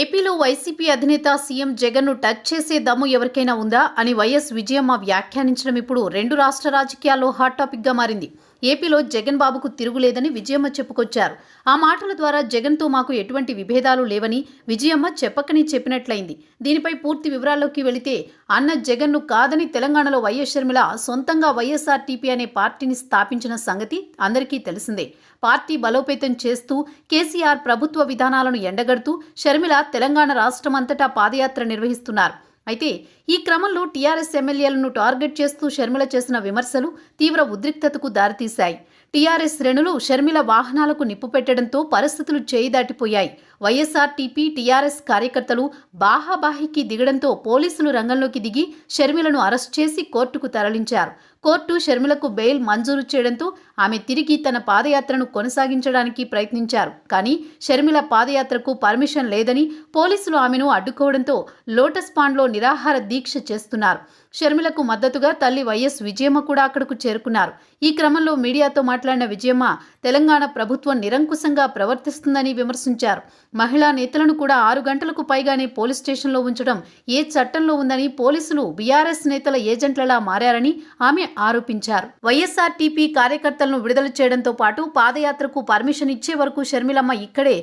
ఏపీలో వైసీపీ అధినేత సీఎం జగన్ను టచ్ చేసే దమ్ము ఎవరికైనా ఉందా అని వైఎస్ విజయమ్మ వ్యాఖ్యానించడం ఇప్పుడు రెండు రాష్ట్ర రాజకీయాల్లో హాట్ టాపిక్గా మారింది. ఏపీలో జగన్ బాబుకు తిరుగులేదని విజయమ్మ చెప్పుకొచ్చారు. ఆ మాటల ద్వారా జగన్తో మాకు ఎటువంటి విభేదాలు లేవని విజయమ్మ చెప్పకని చెప్పినట్లయింది. దీనిపై పూర్తి వివరాల్లోకి వెళితే అన్న జగన్ను కాదని తెలంగాణలో వైఎస్ షర్మిల సొంతంగా వైఎస్ఆర్టీపీ అనే పార్టీని స్థాపించిన సంగతి అందరికీ తెలిసిందే. పార్టీ బలోపేతం చేస్తూ కేసీఆర్ ప్రభుత్వ విధానాలను ఎండగడుతూ షర్మిల తెలంగాణ రాష్ట్రం అంతటా పాదయాత్ర నిర్వహిస్తున్నారు. అయితే ఈ క్రమంలో టీఆర్ఎస్ ఎమ్మెల్యేలను టార్గెట్ చేస్తూ షర్మిల చేసిన విమర్శలు తీవ్ర ఉద్రిక్తతకు దారితీశాయి. టీఆర్ఎస్ శ్రేణులు షర్మిల వాహనాలకు నిప్పు పెట్టడంతో పరిస్థితులు చేయి దాటిపోయాయి వైఎస్ఆర్టీపీ టీఆర్ఎస్ కార్యకర్తలు బాహాబాహికి దిగడంతో పోలీసులు రంగంలోకి దిగి షర్మిలను అరెస్ట్ చేసి కోర్టుకు తరలించారు. కోర్టు షర్మిలకు బెయిల్ మంజూరు చేయడంతో ఆమె తిరిగి తన పాదయాత్రను కొనసాగించడానికి ప్రయత్నించారు. కానీ షర్మిల పాదయాత్రకు పర్మిషన్ లేదని పోలీసులు ఆమెను అడ్డుకోవడంతో లోటస్ పాండ్లో నిరాహార దీక్ష చేస్తున్నారు. షర్మిలకు మద్దతుగా తల్లి వైఎస్ విజయమ్మ కూడా అక్కడకు చేరుకున్నారు. ఈ క్రమంలో మీడియాతో మాట్లాడిన విజయమ్మ తెలంగాణ ప్రభుత్వం నిరంకుశంగా ప్రవర్తిస్తుందని విమర్శించారు. మహిళా నేతలను కూడా ఆరు గంటలకు పైగానే పోలీస్ స్టేషన్లో ఉంచడం ఏ చట్టంలో ఉందని పోలీసులు బీఆర్ఎస్ నేతల ఏజెంట్లలా మారారని ఆమె ఆరోపించారు. వైఎస్ఆర్టీపీ కార్యకర్తలను విడుదల చేయడంతో పాటు పాదయాత్రకు పర్మిషన్ ఇచ్చే వరకు షర్మిలమ్మ ఇక్కడే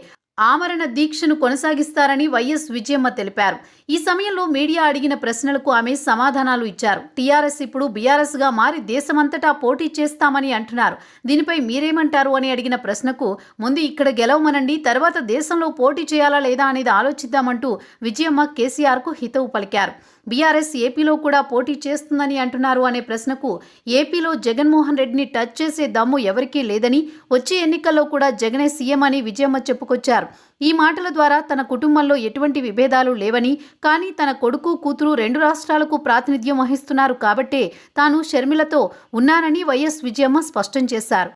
ఆమరణ దీక్షను కొనసాగిస్తారని వైఎస్ విజయమ్మ తెలిపారు. ఈ సమయంలో మీడియా అడిగిన ప్రశ్నలకు ఆమె సమాధానాలు ఇచ్చారు. టీఆర్ఎస్ ఇప్పుడు బీఆర్ఎస్గా మారి దేశమంతటా పోటీ చేస్తామని అంటున్నారు. దీనిపై మీరేమంటారు అని అడిగిన ప్రశ్నకు ముందు ఇక్కడ గెలవమనండి తర్వాత దేశంలో పోటీ చేయాలా లేదా అనేది ఆలోచిద్దామంటూ విజయమ్మ కేసీఆర్కు హితవు పలికారు. బీఆర్ఎస్ ఏపీలో కూడా పోటీ చేస్తుందని అంటున్నారు అనే ప్రశ్నకు ఏపీలో జగన్మోహన్ రెడ్డిని టచ్ చేసే దమ్ము ఎవరికీ లేదని వచ్చే ఎన్నికల్లో కూడా జగనే సీఎం అని విజయమ్మ చెప్పుకొచ్చారు. ఈ మాటల ద్వారా తన కుటుంబంలో ఎటువంటి విభేదాలు లేవని కానీ తన కొడుకు కూతురు రెండు రాష్ట్రాలకు ప్రాతినిధ్యం వహిస్తున్నారు కాబట్టే తాను షర్మిలతో ఉన్నానని వైఎస్ విజయమ్మ స్పష్టం చేశారు.